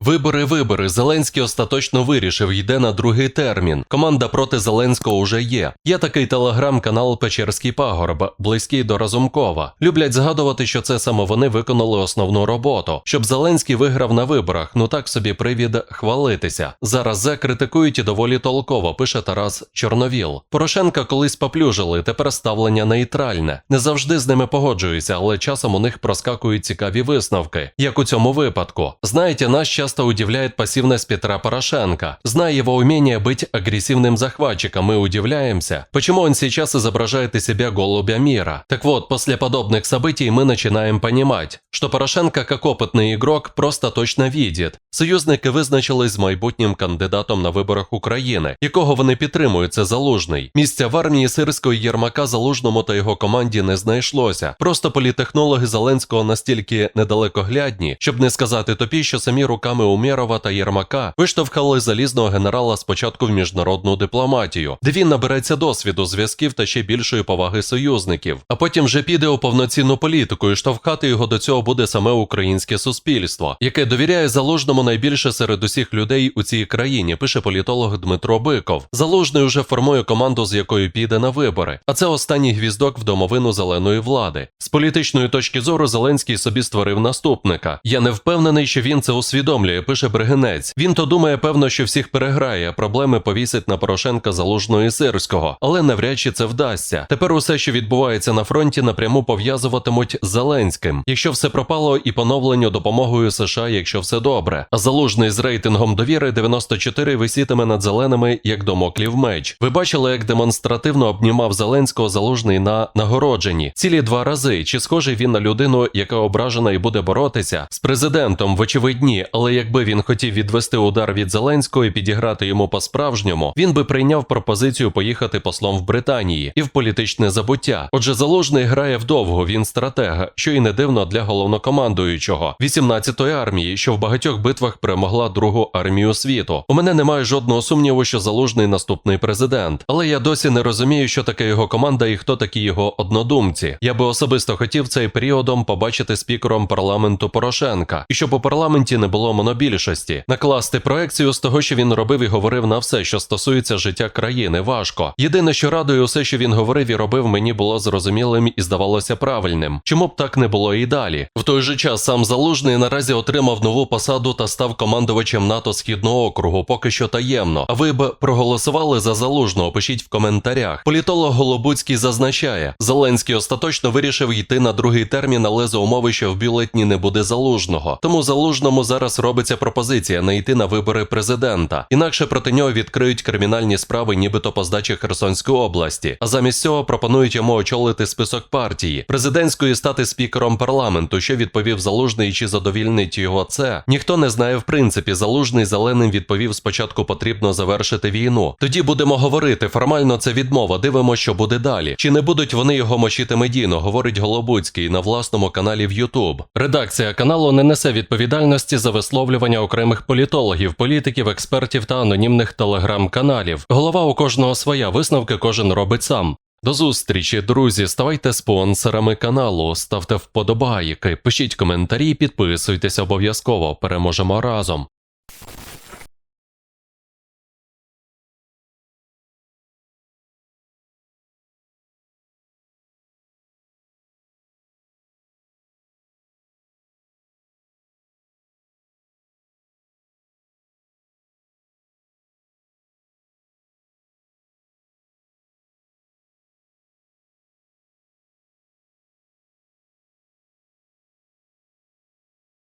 Вибори, вибори. Зеленський остаточно вирішив, йде на другий термін. Команда проти Зеленського вже є. Є такий телеграм-канал Печерський пагорб, близький до Разумкова. Люблять згадувати, що це саме вони виконали основну роботу, щоб Зеленський виграв на виборах. Ну так собі привід хвалитися. Зараз зе критикують і доволі толково, пише Тарас Чорновіл. Порошенка колись поплюжили, тепер ставлення нейтральне. Не завжди з ними погоджуюся, але часом у них проскакують цікаві висновки, як у цьому випадку. Знаєте, нас часто удивляет пассивность Петра Порошенко. Зная его умение быть агрессивным захватчиком, мы удивляемся, почему он сейчас изображает из себя голубя мира. Так вот, после подобных событий мы начинаем понимать, что Порошенко, как опытный игрок, просто точно видит. Союзники визначились з майбутнім кандидатом на виборах України, якого вони підтримують, це Залужний. Місця в армії сирського Єрмака Залужному та його команді не знайшлося. Просто політехнологи Зеленського настільки недалекоглядні, щоб не сказати топі, що самі руками Умєрова та Єрмака виштовхали залізного генерала спочатку в міжнародну дипломатію, де він набереться досвіду, зв'язків та ще більшої поваги союзників. А потім вже піде у повноцінну політику, і штовхати його до цього буде саме українське суспільство, яке довіряє залужному найбільше серед усіх людей у цій країні, пише політолог Дмитро Биков. Залужний уже формує команду, з якою піде на вибори. А це останній гвіздок в домовину зеленої влади. З політичної точки зору Зеленський собі створив наступника. Я не впевнений, що він це усвідомлює, пише Бригинець. Він то думає, певно, що всіх переграє, проблеми повісить на Порошенка Залужного і Сирського, але навряд чи це вдасться. Тепер усе, що відбувається на фронті, напряму пов'язуватимуть з Зеленським. Якщо все пропало, і поновленню допомогою США, якщо все добре. А залужний з рейтингом довіри 94 висітиме над зеленими як домоклів меч. Ви бачили, як демонстративно обнімав Зеленського залужний на нагородженні цілі два рази. Чи схожий він на людину, яка ображена і буде боротися з президентом? Вочевидь, ні. Але якби він хотів відвести удар від Зеленського і підіграти йому по-справжньому, він би прийняв пропозицію поїхати послом в Британії і в політичне забуття. Отже, залужний грає вдовго. Він стратег, що і не дивно для головнокомандуючого 18-ї армії, що в багатьох битвах перемогла другу армію світу. У мене немає жодного сумніву, що залужний наступний президент, але я досі не розумію, що таке його команда і хто такі його однодумці. Я би особисто хотів цей періодом побачити спікером парламенту Порошенка, і щоб у парламенті не було монобільшості, накласти проекцію з того, що він робив і говорив на все, що стосується життя країни, важко. Єдине, що радує, усе, що він говорив і робив, мені було зрозумілим і здавалося правильним. Чому б так не було і далі? В той же час сам залужний наразі отримав нову посаду та став командувачем НАТО Східного округу, поки що таємно. А ви б проголосували за залужного? Пишіть в коментарях. Політолог Голобуцький зазначає, Зеленський остаточно вирішив йти на другий термін, але за умови, що в бюлетні не буде залужного. Тому залужному зараз робиться пропозиція не йти на вибори президента. Інакше проти нього відкриють кримінальні справи, нібито по здачі Херсонської області. А замість цього пропонують йому очолити список партії, президентської стати спікером парламенту, що відповів залужний, чи задовільнить його це. Ніхто не знає в принципі. Залужний зеленим відповів: спочатку потрібно завершити війну. Тоді будемо говорити. Формально це відмова. Дивимося, що буде далі. Чи не будуть вони його мочити медійно, говорить Голобуцький на власному каналі в YouTube. Редакція каналу не несе відповідальності за висловлювання окремих політологів, політиків, експертів та анонімних телеграм-каналів. Голова у кожного своя висновки кожен робить сам. До зустрічі, друзі. Ставайте спонсорами каналу, ставте вподобайки, пишіть коментарі, підписуйтесь обов'язково. Переможемо разом.